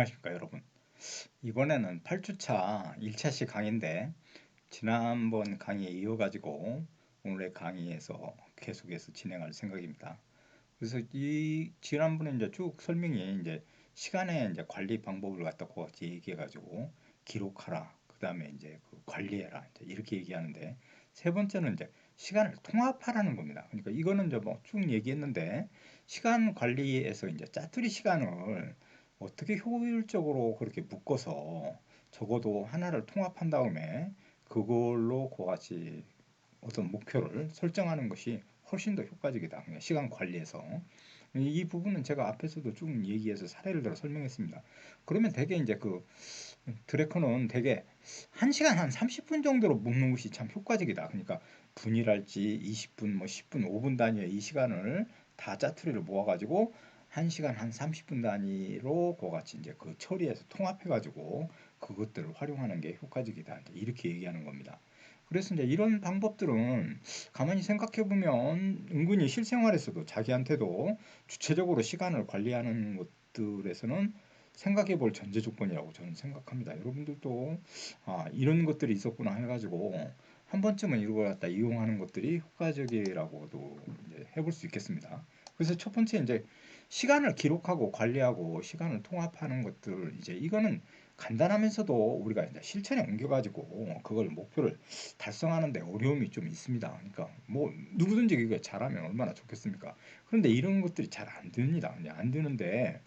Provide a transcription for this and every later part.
안녕하십니까 여러분 이번에는 8주차 1차시 강의인데 지난번 강의에 이어가지고 오늘의 강의에서 계속해서 진행할 생각입니다 그래서 이 지난번에 이제 쭉 설명이 이제 시간의 이제 관리 방법을 갖다고 얘기해 가지고 기록하라 그 다음에 이제 그 관리해라 이제 이렇게 얘기하는데 세 번째는 이제 시간을 통합하라는 겁니다. 그러니까 이거는 이제 뭐 쭉 얘기했는데 시간 관리에서 이제 짜투리 시간을 어떻게 효율적으로 그렇게 묶어서 적어도 하나를 통합한 다음에 그걸로 그같이 어떤 목표를 설정하는 것이 훨씬 더 효과적이다. 시간 관리에서. 이 부분은 제가 앞에서도 쭉 얘기해서 사례를 들어 설명했습니다. 그러면 대개 이제 그 드래커는 대개 1시간 한 30분 정도로 묶는 것이 참 효과적이다. 그러니까 분이랄지 20분, 뭐 10분, 5분 단위의 이 시간을 다 짜투리를 모아가지고 1시간 한 30분 단위로 그같이 이제 그 처리해서 통합해 가지고 그것들을 활용하는 게 효과적이다. 이렇게 얘기하는 겁니다. 그래서 이제 이런 방법들은 가만히 생각해 보면 은근히 실생활에서도 자기한테도 주체적으로 시간을 관리하는 것들에서는 생각해 볼 전제 조건이라고 저는 생각합니다. 여러분들도 아, 이런 것들이 있었구나 해가지고 한 번쯤은 이걸 갖다 이용하는 것들이 효과적이라고도 해볼 수 있겠습니다. 그래서 첫 번째 이제 시간을 기록하고 관리하고 시간을 통합하는 것들 이제 이거는 간단하면서도 우리가 이제 실천에 옮겨가지고 그걸 목표를 달성하는데 어려움이 좀 있습니다. 그러니까 뭐 누구든지 이거 잘하면 얼마나 좋겠습니까? 그런데 이런 것들이 잘 안 됩니다. 안 되는데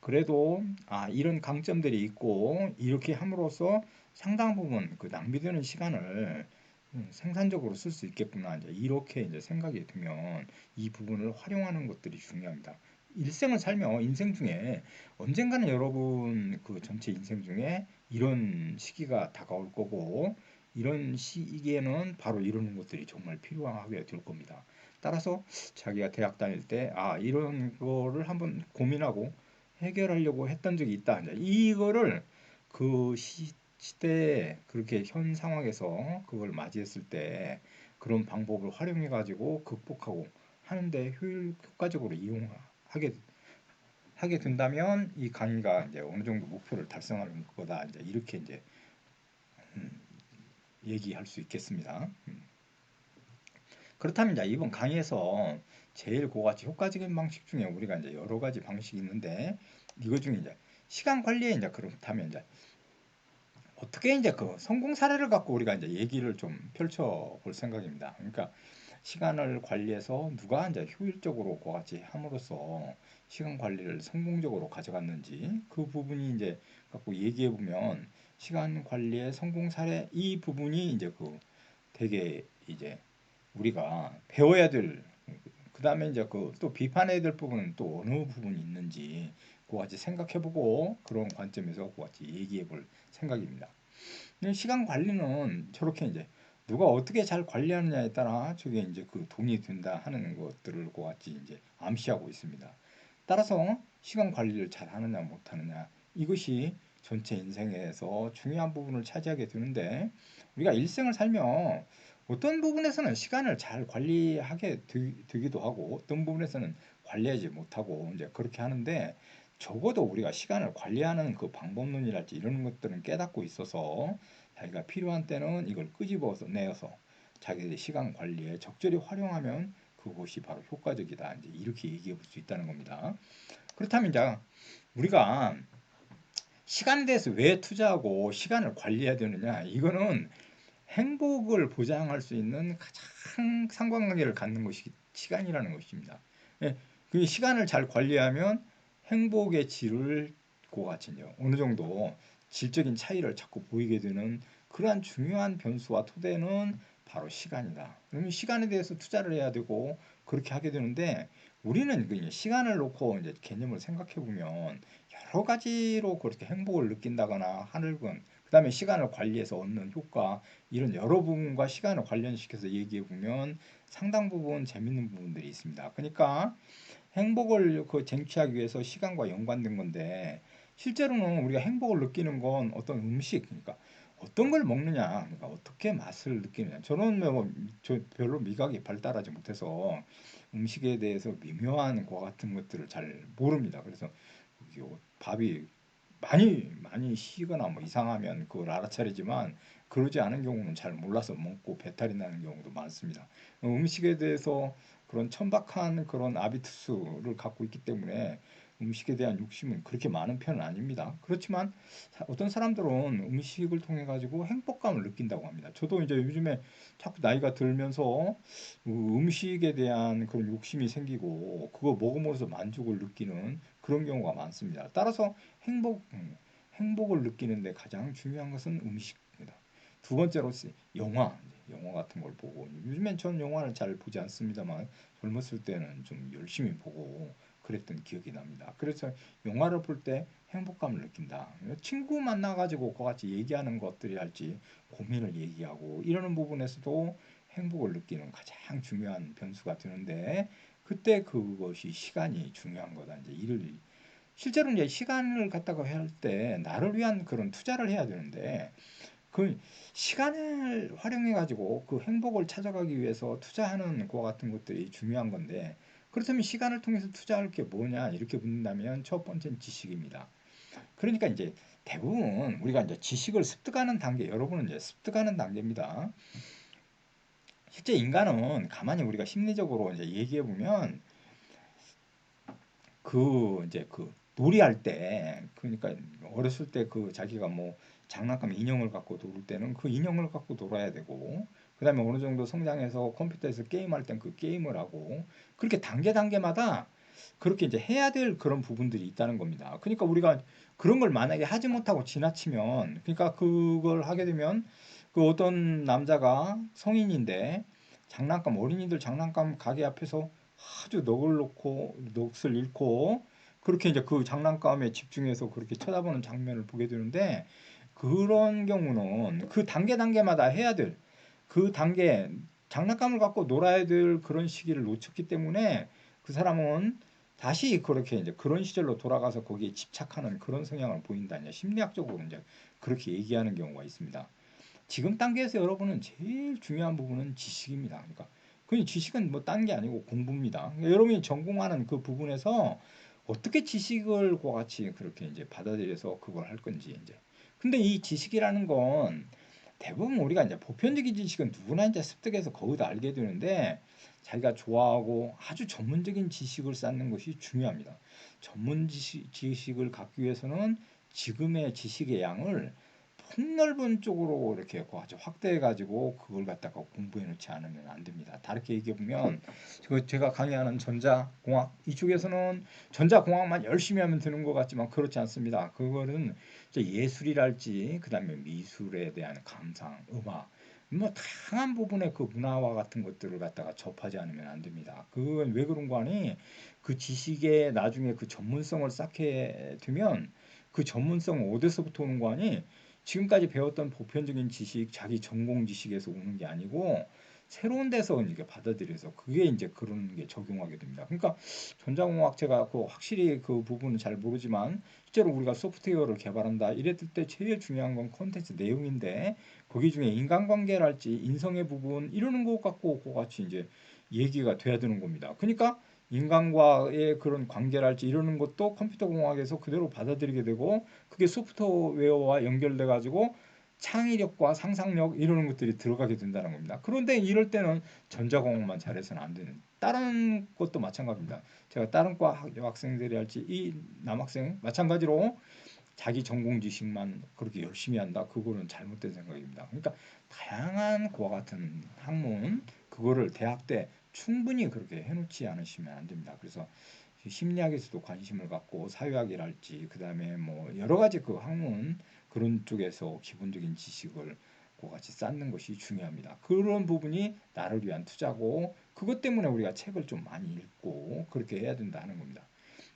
그래도 아 이런 강점들이 있고 이렇게 함으로써 상당 부분 그 낭비되는 시간을 음, 생산적으로 쓸 수 있겠구나 이제 이렇게 이제 생각이 들면 이 부분을 활용하는 것들이 중요합니다. 일생을 살며 인생 중에 언젠가는 여러분 그 전체 인생 중에 이런 시기가 다가올 거고 이런 시기에는 바로 이런 것들이 정말 필요하게 될 겁니다. 따라서 자기가 대학 다닐 때 아 이런 거를 한번 고민하고 해결하려고 했던 적이 있다. 이거를 그 시, 시대에 그렇게 현 상황에서 그걸 맞이했을 때 그런 방법을 활용해 가지고 극복하고 하는데 효율 효과적으로 이용하 게 하게 된다면 이 강의가 이제 어느 정도 목표를 달성하는 거다 이제 이렇게 이제 음, 얘기할 수 있겠습니다. 음. 그렇다면 이제 이번 강의에서 제일 고가치 효과적인 방식 중에 우리가 이제 여러 가지 방식이 있는데 이거 중에 이제 시간 관리에 이제 그렇다면 이제 어떻게 이제 그 성공 사례를 갖고 우리가 이제 얘기를 좀 펼쳐 볼 생각입니다. 그러니까 시간을 관리해서 누가 이제 효율적으로 그같이 함으로써 시간 관리를 성공적으로 가져갔는지 그 부분이 이제 갖고 얘기해 보면 시간 관리의 성공 사례 이 부분이 이제 그 되게 이제 우리가 배워야 될 그 다음에 이제 그 또 비판해야 될 부분은 또 어느 부분이 있는지 그같이 생각해보고 그런 관점에서 그같이 얘기해 볼 생각입니다. 시간 관리는 저렇게 이제 누가 어떻게 잘 관리하느냐에 따라 저게 이제 그 돈이 된다 하는 것들을 그같이 이제 암시하고 있습니다. 따라서 시간 관리를 잘 하느냐 못 하느냐 이것이 전체 인생에서 중요한 부분을 차지하게 되는데 우리가 일생을 살며 어떤 부분에서는 시간을 잘 관리하게 되 기도 하고 어떤 부분에서는 관리하지 못하고 이제 그렇게 하는데 적어도 우리가 시간을 관리하는 그 방법론이랄지 이런 것들은 깨닫고 있어서 자기가 필요한 때는 이걸 끄집어서 내어서 자기의 시간 관리에 적절히 활용하면 그것이 바로 효과적이다. 이제 이렇게 얘기해 볼 수 있다는 겁니다. 그렇다면 이제 우리가 시간에 대해서 왜 투자하고 시간을 관리해야 되느냐? 이거는 행복을 보장할 수 있는 가장 상관관계를 갖는 것이 시간이라는 것입니다. 예, 그 시간을 잘 관리하면 행복의 질을 고가치요 어느 정도 질적인 차이를 자꾸 보이게 되는 그러한 중요한 변수와 토대는 바로 시간이다. 그러면 시간에 대해서 투자를 해야 되고 그렇게 하게 되는데 우리는 그 시간을 놓고 이제 개념을 생각해 보면 여러 가지로 그렇게 행복을 느낀다거나 하늘군 그다음에 시간을 관리해서 얻는 효과 이런 여러 부분과 시간을 관련시켜서 얘기해 보면 상당 부분 재밌는 부분들이 있습니다. 그러니까 행복을 그 쟁취하기 위해서 시간과 연관된 건데 실제로는 우리가 행복을 느끼는 건 어떤 음식 그러니까 어떤 걸 먹느냐 그러니까 어떻게 맛을 느끼느냐 저는 뭐 저 별로 미각이 발달하지 못해서 음식에 대해서 미묘한 것 같은 것들을 잘 모릅니다. 그래서 밥이 많이 많이 쉬거나 뭐 이상하면 그걸 알아차리지만 그러지 않은 경우는 잘 몰라서 먹고 배탈이 나는 경우도 많습니다. 음식에 대해서 그런 천박한 그런 아비투스를 갖고 있기 때문에 음식에 대한 욕심은 그렇게 많은 편은 아닙니다. 그렇지만 어떤 사람들은 음식을 통해 가지고 행복감을 느낀다고 합니다. 저도 이제 요즘에 자꾸 나이가 들면서 음식에 대한 그런 욕심이 생기고 그거 먹음으로써 만족을 느끼는 그런 경우가 많습니다. 따라서 행복 음, 행복을 느끼는데 가장 중요한 것은 음식입니다. 두 번째로 영화, 영화 같은 걸 보고 요즘엔 전 영화를 잘 보지 않습니다만 젊었을 때는 좀 열심히 보고 그랬던 기억이 납니다. 그래서 영화를 볼 때 행복감을 느낀다. 친구 만나가지고 그같이 얘기하는 것들이 할지 고민을 얘기하고 이러는 부분에서도 행복을 느끼는 가장 중요한 변수가 되는데 그때 그것이 시간이 중요한 거다. 이제 일을 실제로 이제 시간을 갖다가 할 때 나를 위한 그런 투자를 해야 되는데 그 시간을 활용해 가지고 그 행복을 찾아가기 위해서 투자하는 거 같은 것들이 중요한 건데 그렇다면 시간을 통해서 투자할 게 뭐냐 이렇게 묻는다면 첫 번째는 지식입니다. 그러니까 이제 대부분 우리가 이제 지식을 습득하는 단계, 여러분은 이제 습득하는 단계입니다. 실제 인간은 가만히 우리가 심리적으로 이제 얘기해 보면 그 이제 그 놀이할 때 그러니까 어렸을 때 그 자기가 뭐 장난감 인형을 갖고 놀 때는 그 인형을 갖고 놀아야 되고 그 다음에 어느 정도 성장해서 컴퓨터에서 게임할 땐 그 게임을 하고 그렇게 단계 단계마다 그렇게 이제 해야 될 그런 부분들이 있다는 겁니다. 그러니까 우리가 그런 걸 만약에 하지 못하고 지나치면 그러니까 그걸 하게 되면 그 어떤 남자가 성인인데 장난감 어린이들 장난감 가게 앞에서 아주 넋을 놓고 넋을 잃고 그렇게 이제 그 장난감에 집중해서 그렇게 쳐다보는 장면을 보게 되는데 그런 경우는 그 단계 단계마다 해야 될 그 단계 장난감을 갖고 놀아야 될 그런 시기를 놓쳤기 때문에 그 사람은 다시 그렇게 이제 그런 시절로 돌아가서 거기에 집착하는 그런 성향을 보인다. 이제 심리학적으로 이제 그렇게 얘기하는 경우가 있습니다. 지금 단계에서 여러분은 제일 중요한 부분은 지식입니다. 그러니까 그 지식은 뭐 딴 게 아니고 공부입니다. 그러니까 여러분이 전공하는 그 부분에서 어떻게 지식을 같이 그렇게 이제 받아들여서 그걸 할 건지 이제 근데 이 지식이라는 건 대부분 우리가 이제 보편적인 지식은 누구나 이제 습득해서 거의 다 알게 되는데 자기가 좋아하고 아주 전문적인 지식을 쌓는 것이 중요합니다. 전문 지식, 지식을 갖기 위해서는 지금의 지식의 양을 폭넓은 쪽으로 이렇게 아주 확대해 가지고 그걸 갖다가 공부해 놓지 않으면 안 됩니다. 다르게 얘기해 보면 제가 강의하는 전자공학 이쪽에서는 전자공학만 열심히 하면 되는 것 같지만 그렇지 않습니다. 그거는 예술이랄지 그다음에 미술에 대한 감상, 음악 뭐 다양한 부분의 그 문화와 같은 것들을 갖다가 접하지 않으면 안 됩니다. 그건 왜 그런 거 아니? 그 지식에 나중에 그 전문성을 쌓게 되면 그 전문성 어디서부터 오는 거 아니? 지금까지 배웠던 보편적인 지식, 자기 전공 지식에서 오는 게 아니고 새로운 데서 이게 받아들여서 그게 이제 그런 게 적용하게 됩니다. 그러니까 전자공학 제가 그 확실히 그 부분은 잘 모르지만 실제로 우리가 소프트웨어를 개발한다 이랬을 때 제일 중요한 건 콘텐츠 내용인데 거기 중에 인간관계랄지 인성의 부분 이러는 것 갖고 그같이 이제 얘기가 돼야 되는 겁니다. 그러니까 인간과의 그런 관계랄지 이러는 것도 컴퓨터 공학에서 그대로 받아들이게 되고 그게 소프트웨어와 연결돼 가지고 창의력과 상상력 이러는 것들이 들어가게 된다는 겁니다. 그런데 이럴 때는 전자공학만 잘해서는 안 되는 다른 것도 마찬가지입니다. 제가 다른 과 학생들이 할지 이 남학생 마찬가지로 자기 전공 지식만 그렇게 열심히 한다. 그거는 잘못된 생각입니다. 그러니까 다양한 그와 같은 학문 그거를 대학 때 충분히 그렇게 해놓지 않으시면 안 됩니다. 그래서 심리학에서도 관심을 갖고 사회학이랄지 그 다음에 뭐 여러 가지 그 학문 그런 쪽에서 기본적인 지식을 같이 쌓는 것이 중요합니다. 그런 부분이 나를 위한 투자고 그것 때문에 우리가 책을 좀 많이 읽고 그렇게 해야 된다는 겁니다.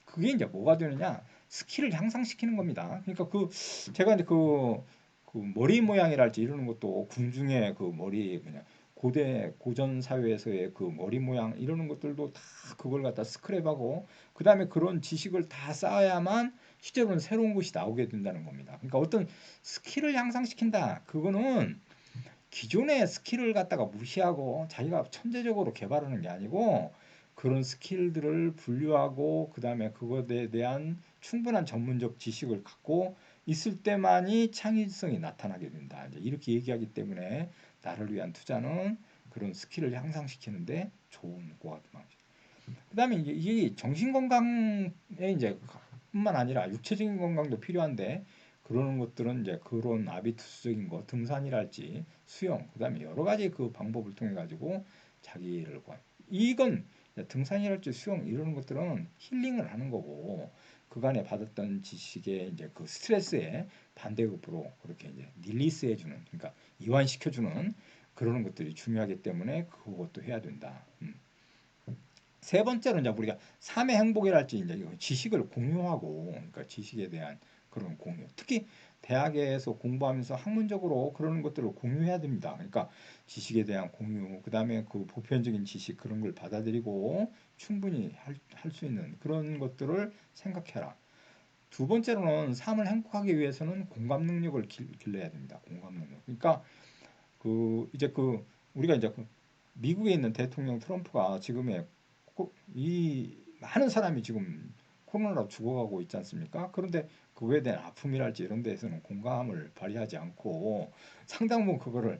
그게 이제 뭐가 되느냐 스킬을 향상시키는 겁니다. 그러니까 그 제가 이제 그, 그 머리 모양이랄지 이러는 것도 궁중의 그 머리 그냥 고대 고전 사회에서의 그 머리 모양 이러는 것들도 다 그걸 갖다 스크랩하고 그 다음에 그런 지식을 다 쌓아야만 실제로는 새로운 것이 나오게 된다는 겁니다. 그러니까 어떤 스킬을 향상시킨다 그거는 기존의 스킬을 갖다가 무시하고 자기가 천재적으로 개발하는 게 아니고 그런 스킬들을 분류하고 그 다음에 그것에 대한 충분한 전문적 지식을 갖고 있을 때만이 창의성이 나타나게 된다. 이제 이렇게 얘기하기 때문에 나를 위한 투자는 그런 스킬을 향상시키는데 좋은 방식. 그다음에 이제 이 정신 건강에 이제 뿐만 아니라 육체적인 건강도 필요한데 그러는 것들은 이제 그런 아비투스적인 거 등산이랄지 수영 그다음에 여러 가지 그 방법을 통해 가지고 자기를 관 이건 등산이랄지 수영 이런 것들은 힐링을 하는 거고 그간에 받았던 지식의 이제 그 스트레스에 반대급부로 그렇게 이제 릴리스해 주는 그러니까 이완시켜 주는 그러는 것들이 중요하기 때문에 그것도 해야 된다. 음. 세 번째로 이제 우리가 삶의 행복이랄지 이제 지식을 공유하고 그러니까 지식에 대한 그런 공유. 특히 대학에서 공부하면서 학문적으로 그런 것들을 공유해야 됩니다. 그러니까 지식에 대한 공유, 그 다음에 그 보편적인 지식 그런 걸 받아들이고 충분히 할 수 있는 그런 것들을 생각해라. 두 번째로는 삶을 행복하기 위해서는 공감 능력을 길러야 됩니다. 공감 능력. 그러니까 그 이제 그 우리가 이제 그 미국에 있는 대통령 트럼프가 지금의 이 많은 사람이 지금 코로나로 죽어가고 있지 않습니까? 그런데 그거에 대한 아픔이랄지 이런 데에서는 공감을 발휘하지 않고 상당 부분 그거를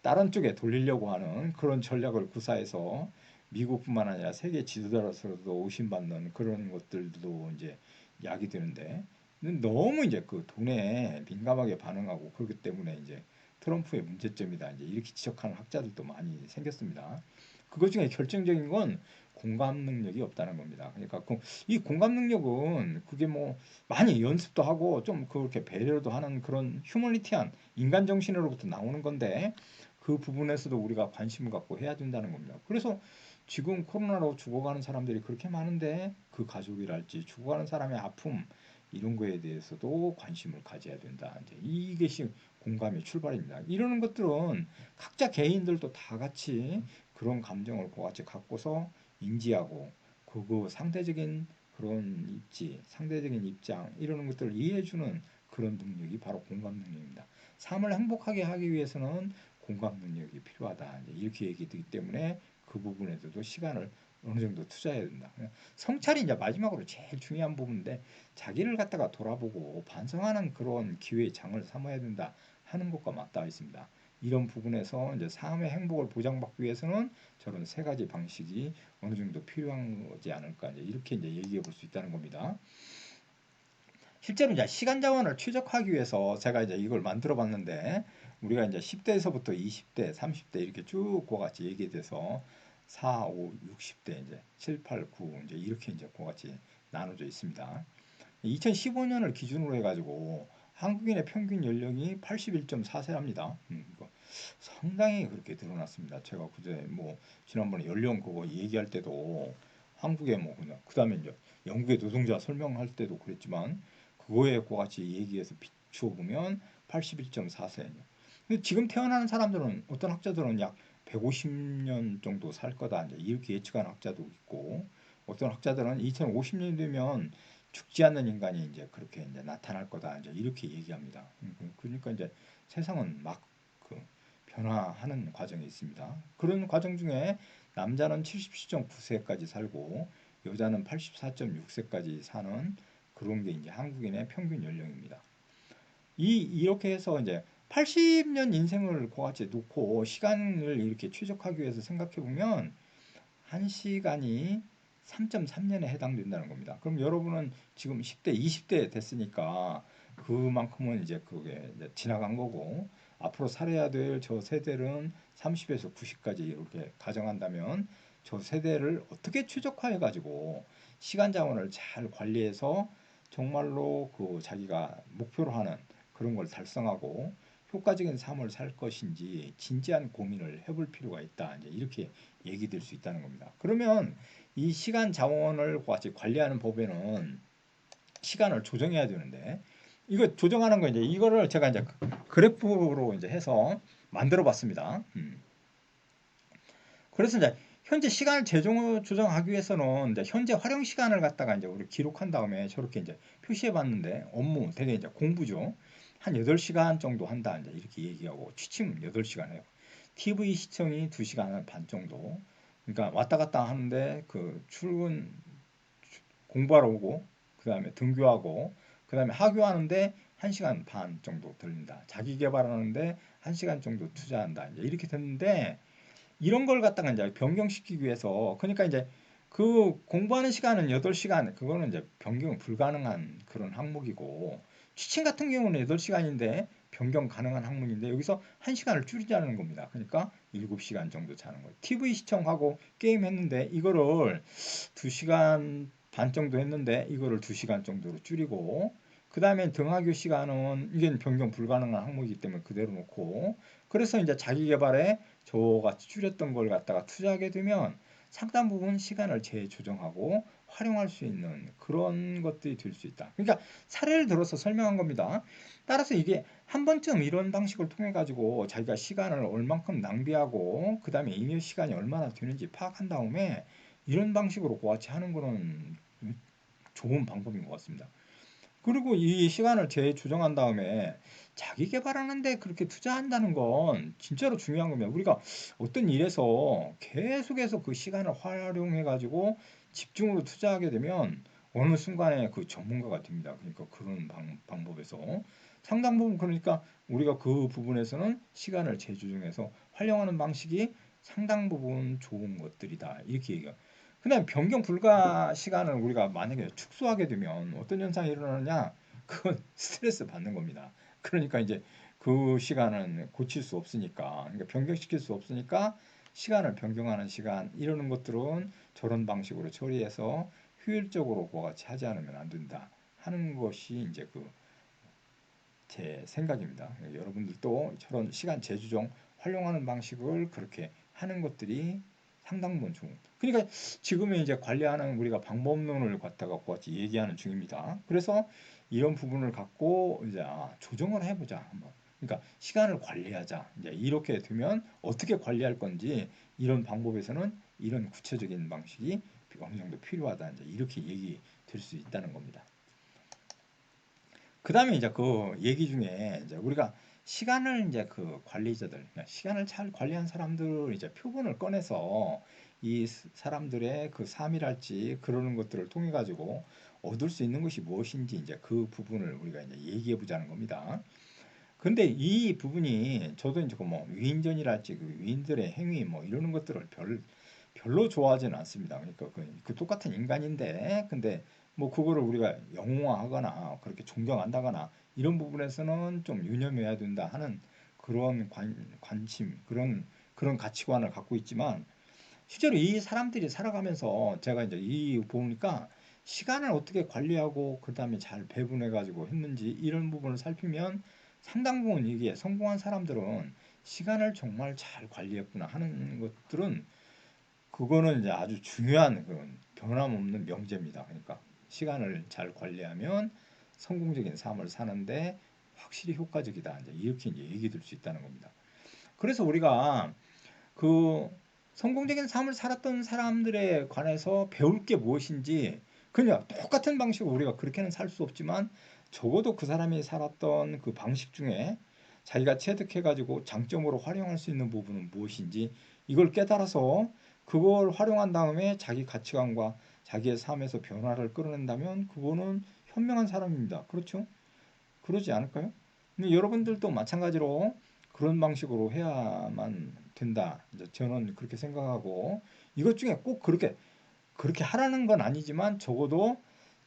다른 쪽에 돌리려고 하는 그런 전략을 구사해서 미국뿐만 아니라 세계 지도자로서도 의심받는 그런 것들도 이제 약이 되는데 너무 이제 그 돈에 민감하게 반응하고 그렇기 때문에 이제 트럼프의 문제점이다 이제 이렇게 지적하는 학자들도 많이 생겼습니다. 그것 중에 결정적인 건 공감 능력이 없다는 겁니다. 그러니까 이 공감 능력은 그게 뭐 많이 연습도 하고 좀 그렇게 배려도 하는 그런 휴머니티한 인간 정신으로부터 나오는 건데 그 부분에서도 우리가 관심을 갖고 해야 된다는 겁니다. 그래서 지금 코로나로 죽어가는 사람들이 그렇게 많은데 그 가족이랄지 죽어가는 사람의 아픔 이런 거에 대해서도 관심을 가져야 된다. 이제 이것이 공감의 출발입니다. 이러는 것들은 각자 개인들도 다 같이 그런 감정을 같이 갖고서 인지하고 그거 상대적인 그런 입지, 상대적인 입장 이러는 것들을 이해해주는 그런 능력이 바로 공감 능력입니다. 삶을 행복하게 하기 위해서는 공감 능력이 필요하다. 이렇게 얘기되기 때문에 그 부분에서도 시간을 어느 정도 투자해야 된다. 성찰이 이제 마지막으로 제일 중요한 부분인데 자기를 갖다가 돌아보고 반성하는 그런 기회의 장을 삼아야 된다 하는 것과 맞닿아 있습니다. 이런 부분에서 이제 삶의 행복을 보장받기 위해서는 저런 세 가지 방식이 어느 정도 필요하지 않을까 이제 이렇게 이제 얘기해 볼 수 있다는 겁니다. 실제로 이제 시간 자원을 최적화하기 위해서 제가 이제 이걸 만들어 봤는데 우리가 이제 10대에서부터 20대, 30대 이렇게 쭉 그와 같이 얘기돼서 4, 5, 60대 이제 7, 8, 9 이제 이렇게 이제 그와 같이 나눠져 있습니다. 2015년을 기준으로 해가지고 한국인의 평균 연령이 81.4세랍니다. 음, 이거 상당히 그렇게 드러났습니다. 제가 그제 뭐 지난번에 연령 그거 얘기할 때도 한국에 뭐 그냥 그다음에 이제 영국의 노동자 설명할 때도 그랬지만 그거에 같이 얘기해서 비추어 보면 81.4세. 근데 지금 태어나는 사람들은 어떤 학자들은 약 150년 정도 살 거다 이제 이렇게 예측하는 학자도 있고 어떤 학자들은 2050년 되면 죽지 않는 인간이 이제 그렇게 이제 나타날 거다 이제 이렇게 얘기합니다. 음, 그, 그러니까 이제 세상은 막 그 변화하는 과정이 있습니다. 그런 과정 중에 남자는 77.9세까지 살고 여자는 84.6세까지 사는 그런 게 이제 한국인의 평균 연령입니다. 이 이렇게 해서 이제 80년 인생을 그같이 놓고 시간을 이렇게 최적하기 위해서 생각해 보면 한 시간이 3.3년에 해당된다는 겁니다. 그럼 여러분은 지금 10대, 20대 됐으니까 그만큼은 이제 그게 이제 지나간 거고 앞으로 살아야 될 저 세대는 30에서 90까지 이렇게 가정한다면 저 세대를 어떻게 최적화해 가지고 시간 자원을 잘 관리해서 정말로 그 자기가 목표로 하는 그런 걸 달성하고 효과적인 삶을 살 것인지 진지한 고민을 해볼 필요가 있다. 이제 이렇게 얘기될 수 있다는 겁니다. 그러면 이 시간 자원을 같이 관리하는 법에는 시간을 조정해야 되는데 이거 조정하는 거 이제 이거를 제가 이제 그래프로 이제 해서 만들어 봤습니다. 음. 그래서 이제 현재 시간을 재정 조정하기 위해서는 이제 현재 활용 시간을 갖다가 이제 우리 기록한 다음에 저렇게 이제 표시해 봤는데 업무 되게 이제 공부죠. 한 8시간 정도 한다 이제 이렇게 얘기하고 취침 8시간 해요. TV 시청이 2시간 반 정도. 그러니까 왔다 갔다 하는데 그 출근 공부하러 오고 그다음에 등교하고 그다음에 하교하는데 1시간 반 정도 들린다. 자기 개발하는데 1시간 정도 투자한다. 이제 이렇게 됐는데 이런 걸 갖다가 이제 변경시키기 위해서 그러니까 이제 그 공부하는 시간은 8시간 그거는 이제 변경 불가능한 그런 항목이고 취침 같은 경우는 8시간인데 변경 가능한 학문인데 여기서 1시간을 줄이자는 겁니다. 그러니까 7시간 정도 자는 거예요. TV 시청하고 게임 했는데 이거를 2시간 반 정도 했는데 이거를 2시간 정도로 줄이고 그 다음에 등하교 시간은 이게 변경 불가능한 항목이기 때문에 그대로 놓고 그래서 이제 자기 개발에 저같이 줄였던 걸 갖다가 투자하게 되면 상당 부분 시간을 재조정하고 활용할 수 있는 그런 것들이 될 수 있다. 그러니까 사례를 들어서 설명한 겁니다. 따라서 이게 한 번쯤 이런 방식을 통해 가지고 자기가 시간을 얼만큼 낭비하고 그 다음에 잉여 시간이 얼마나 되는지 파악한 다음에 이런 방식으로 같이 하는 거는 좋은 방법인 것 같습니다. 그리고 이 시간을 재조정한 다음에 자기 개발하는데 그렇게 투자한다는 건 진짜로 중요한 겁니다. 우리가 어떤 일에서 계속해서 그 시간을 활용해 가지고 집중으로 투자하게 되면 어느 순간에 그 전문가가 됩니다. 그러니까 그런 방, 방법에서 상당 부분 그러니까 우리가 그 부분에서는 시간을 재조정해서 활용하는 방식이 상당 부분 좋은 것들이다. 이렇게 얘기가. 그다음 변경 불가 시간을 우리가 만약에 축소하게 되면 어떤 현상이 일어나느냐? 그건 스트레스 받는 겁니다. 그러니까 이제 그 시간은 고칠 수 없으니까 그러니까 변경시킬 수 없으니까 시간을 변경하는 시간 이러는 것들은 저런 방식으로 처리해서 효율적으로 그와 같이 하지 않으면 안 된다 하는 것이 이제 그 제 생각입니다. 여러분들도 저런 시간 재조정 활용하는 방식을 그렇게 하는 것들이 상당 부분 중. 그러니까 지금은 이제 관리하는 우리가 방법론을 갖다가 같이 얘기하는 중입니다. 그래서 이런 부분을 갖고 이제 아, 조정을 해보자 한번. 그러니까 시간을 관리하자. 이제 이렇게 되면 어떻게 관리할 건지 이런 방법에서는 이런 구체적인 방식이 어느 정도 필요하다. 이제 이렇게 얘기 될 수 있다는 겁니다. 그 다음에 이제 그 얘기 중에 이제 우리가 시간을 이제 그 관리자들, 그러니까 시간을 잘 관리한 사람들 이제 표본을 꺼내서 이 사람들의 그 삶이랄지 그러는 것들을 통해 가지고 얻을 수 있는 것이 무엇인지 이제 그 부분을 우리가 이제 얘기해 보자는 겁니다. 근데 이 부분이 저도 이제 그뭐 위인전이랄지 그 위인들의 행위 뭐 이러는 것들을 별 별로 좋아하지는 않습니다. 그러니까 그, 그 똑같은 인간인데 근데 뭐 그거를 우리가 영웅화하거나 그렇게 존경한다거나 이런 부분에서는 좀 유념해야 된다 하는 그런 관, 관심 그런 그런 가치관을 갖고 있지만 실제로 이 사람들이 살아가면서 제가 이제 이 보니까 시간을 어떻게 관리하고 그 다음에 잘 배분해 가지고 했는지 이런 부분을 살피면 상당 부분 이게 성공한 사람들은 시간을 정말 잘 관리했구나 하는 것들은 그거는 이제 아주 중요한 그런 변함없는 명제입니다. 그러니까 시간을 잘 관리하면 성공적인 삶을 사는데 확실히 효과적이다. 이제 이렇게 이제 얘기 들 수 있다는 겁니다. 그래서 우리가 그 성공적인 삶을 살았던 사람들에 관해서 배울 게 무엇인지 그냥 똑같은 방식으로 우리가 그렇게는 살 수 없지만 적어도 그 사람이 살았던 그 방식 중에 자기가 체득해가지고 장점으로 활용할 수 있는 부분은 무엇인지 이걸 깨달아서 그걸 활용한 다음에 자기 가치관과 자기의 삶에서 변화를 끌어낸다면 그거는 현명한 사람입니다. 그렇죠? 그러지 않을까요? 근데 여러분들도 마찬가지로 그런 방식으로 해야만 된다. 저는 그렇게 생각하고 이것 중에 꼭 그렇게 그렇게 하라는 건 아니지만 적어도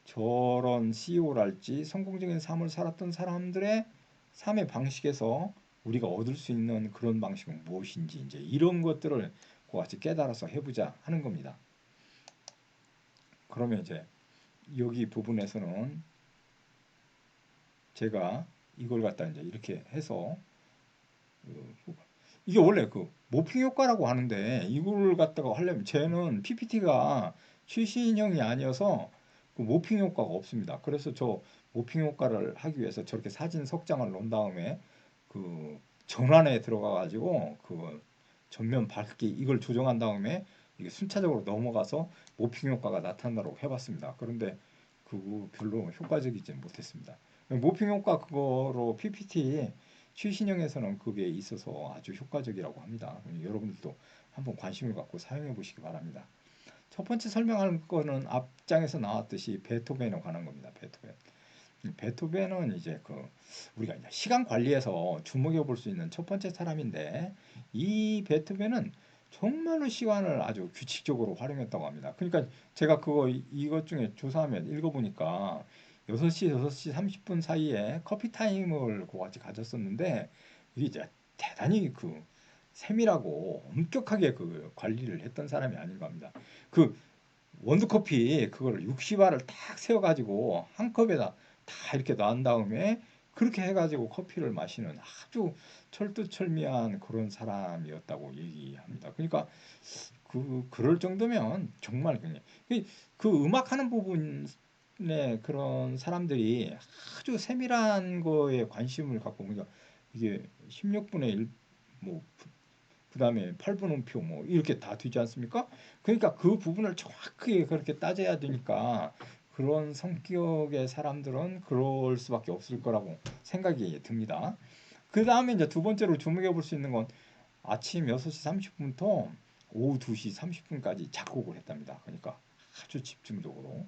저런 CEO랄지 성공적인 삶을 살았던 사람들의 삶의 방식에서 우리가 얻을 수 있는 그런 방식은 무엇인지 이제 이런 것들을 같이 깨달아서 해보자 하는 겁니다. 그러면 이제 여기 부분에서는 제가 이걸 갖다 이제 이렇게 해서 그 이게 원래 그 모핑 효과라고 하는데 이걸 갖다가 하려면 쟤는 PPT가 최신형이 아니어서 그 모핑 효과가 없습니다. 그래서 저 모핑 효과를 하기 위해서 저렇게 사진 석장을 놓은 다음에 그 전환에 들어가 가지고 그 전면 밝기 이걸 조정한 다음에 이게 순차적으로 넘어가서 모핑 효과가 나타나도록 해봤습니다. 그런데 그거 별로 효과적이지 못했습니다. 모핑 효과 그거로 PPT 최신형에서는 그게 있어서 아주 효과적이라고 합니다. 여러분들도 한번 관심을 갖고 사용해 보시기 바랍니다. 첫 번째 설명할 거는 앞장에서 나왔듯이 베토벤에 관한 겁니다. 베토벤. 베토벤은 이제 그 우리가 이제 시간 관리에서 주목해 볼 수 있는 첫 번째 사람인데 이 베토벤은 정말로 시간을 아주 규칙적으로 활용했다고 합니다. 그러니까 제가 그거 이것 중에 조사하면 읽어보니까 6시, 6시 30분 사이에 커피 타임을 같이 가졌었는데 이게 이제 대단히 그 세밀하고 엄격하게 그 관리를 했던 사람이 아닌가 합니다. 그 원두커피 그걸 60알을 딱 세워가지고 한 컵에다 다 이렇게 놔은 다음에 그렇게 해가지고 커피를 마시는 아주 철두철미한 그런 사람이었다고 얘기합니다. 그러니까 그 그럴 정도면 정말 그냥 그, 그 음악하는 부분에 그런 사람들이 아주 세밀한 거에 관심을 갖고 그러니까 이게 16분의 1뭐 그 다음에 8분 음표 뭐 이렇게 다 되지 않습니까? 그러니까 그 부분을 정확하게 그렇게 따져야 되니까 그런 성격의 사람들은 그럴 수밖에 없을 거라고 생각이 듭니다. 그 다음에 이제 두 번째로 주목해 볼 수 있는 건 아침 6시 30분부터 오후 2시 30분까지 작곡을 했답니다. 그러니까 아주 집중적으로.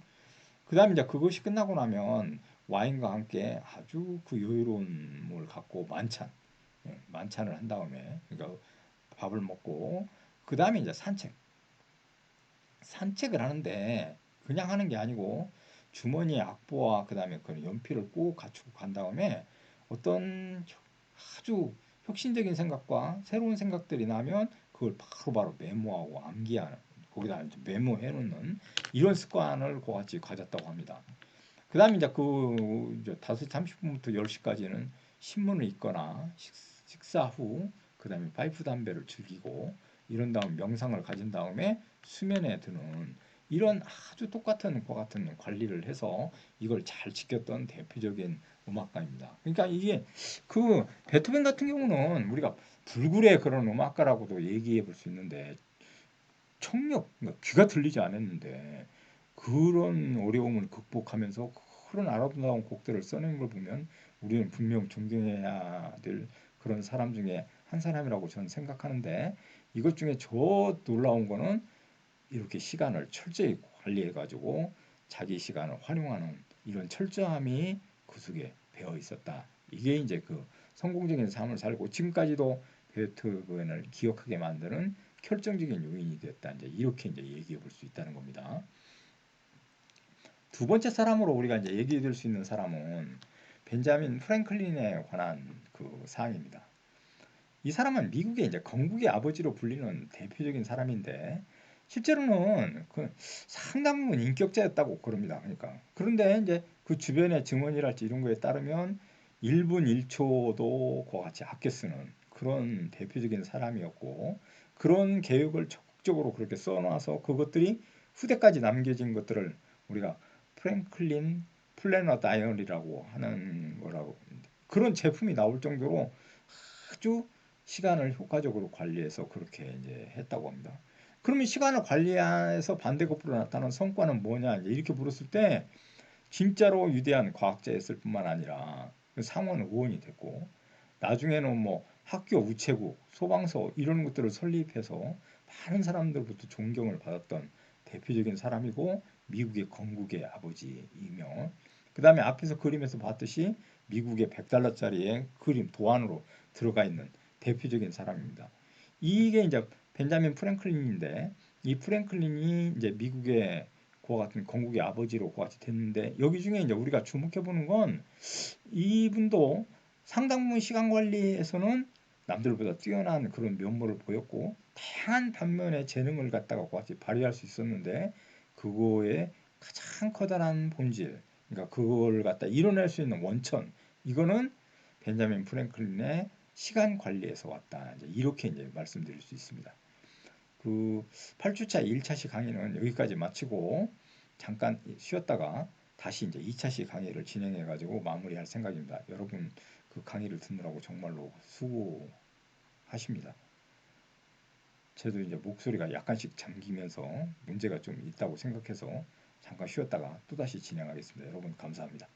그 다음에 이제 그것이 끝나고 나면 와인과 함께 아주 그 여유로움을 갖고 만찬, 예, 만찬을 한 다음에 그러니까 밥을 먹고 그 다음에 이제 산책. 산책을 하는데 그냥 하는 게 아니고 주머니에 악보와 그 다음에 그 연필을 꼭 갖추고 간 다음에 어떤 아주 혁신적인 생각과 새로운 생각들이 나면 그걸 바로바로 바로 메모하고 암기하는 거기다 메모해 놓는 이런 습관을 그같이 가졌다고 합니다. 그 다음에 이제 그 이제 5시 30분부터 10시까지는 신문을 읽거나 식사 후 그 다음에 파이프 담배를 즐기고 이런 다음 명상을 가진 다음에 수면에 드는 이런 아주 똑같은 것 같은 관리를 해서 이걸 잘 지켰던 대표적인 음악가입니다. 그러니까 이게 그 베토벤 같은 경우는 우리가 불굴의 그런 음악가라고도 얘기해 볼 수 있는데 청력, 그러니까 귀가 들리지 않았는데 그런 어려움을 극복하면서 그런 아름다운 곡들을 써낸 걸 보면 우리는 분명 존경해야 될 그런 사람 중에 한 사람이라고 저는 생각하는데 이것 중에 저 놀라운 거는 이렇게 시간을 철저히 관리해 가지고 자기 시간을 활용하는 이런 철저함이 그 속에 배어 있었다. 이게 이제 그 성공적인 삶을 살고 지금까지도 베토벤을 기억하게 만드는 결정적인 요인이 됐다. 이제 이렇게 이제 얘기해 볼 수 있다는 겁니다. 두 번째 사람으로 우리가 이제 얘기해 줄 수 있는 사람은 벤자민 프랭클린에 관한 그 사항입니다. 이 사람은 미국의 이제 건국의 아버지로 불리는 대표적인 사람인데 실제로는 그 상당 부분 인격자였다고 그럽니다. 그러니까 그런데 이제 그 주변의 증언이랄지 이런 거에 따르면 1분 1초도 그와 같이 아껴 쓰는 그런 대표적인 사람이었고 그런 계획을 적극적으로 그렇게 써놔서 그것들이 후대까지 남겨진 것들을 우리가 프랭클린 플래너 다이어리라고 하는 거라고 그런 제품이 나올 정도로 아주 시간을 효과적으로 관리해서 그렇게 이제 했다고 합니다. 그러면 시간을 관리해서 반대급부로 나타나는 성과는 뭐냐 이렇게 물었을 때 진짜로 위대한 과학자였을 뿐만 아니라 그 상원 의원이 됐고 나중에는 뭐 학교 우체국, 소방서 이런 것들을 설립해서 많은 사람들부터 존경을 받았던 대표적인 사람이고 미국의 건국의 아버지이며 그 다음에 앞에서 그림에서 봤듯이 미국의 100달러짜리의 그림 도안으로 들어가 있는 대표적인 사람입니다. 이게 이제 벤자민 프랭클린인데 이 프랭클린이 이제 미국의 그와 같은 건국의 아버지로 그와 같이 됐는데 여기 중에 이제 우리가 주목해 보는 건 이분도 상당 부분 시간 관리에서는 남들보다 뛰어난 그런 면모를 보였고 다양한 반면의 재능을 갖다가 그와 같이 발휘할 수 있었는데 그거의 가장 커다란 본질 그러니까 그걸 갖다 이뤄낼 수 있는 원천 이거는 벤자민 프랭클린의 시간 관리에서 왔다 이렇게 이제 말씀드릴 수 있습니다. 그 8주차 1차시 강의는 여기까지 마치고 잠깐 쉬었다가 다시 이제 2차시 강의를 진행해 가지고 마무리할 생각입니다. 여러분 그 강의를 듣느라고 정말로 수고하십니다. 저도 이제 목소리가 약간씩 잠기면서 문제가 좀 있다고 생각해서 잠깐 쉬었다가 또다시 진행하겠습니다. 여러분 감사합니다.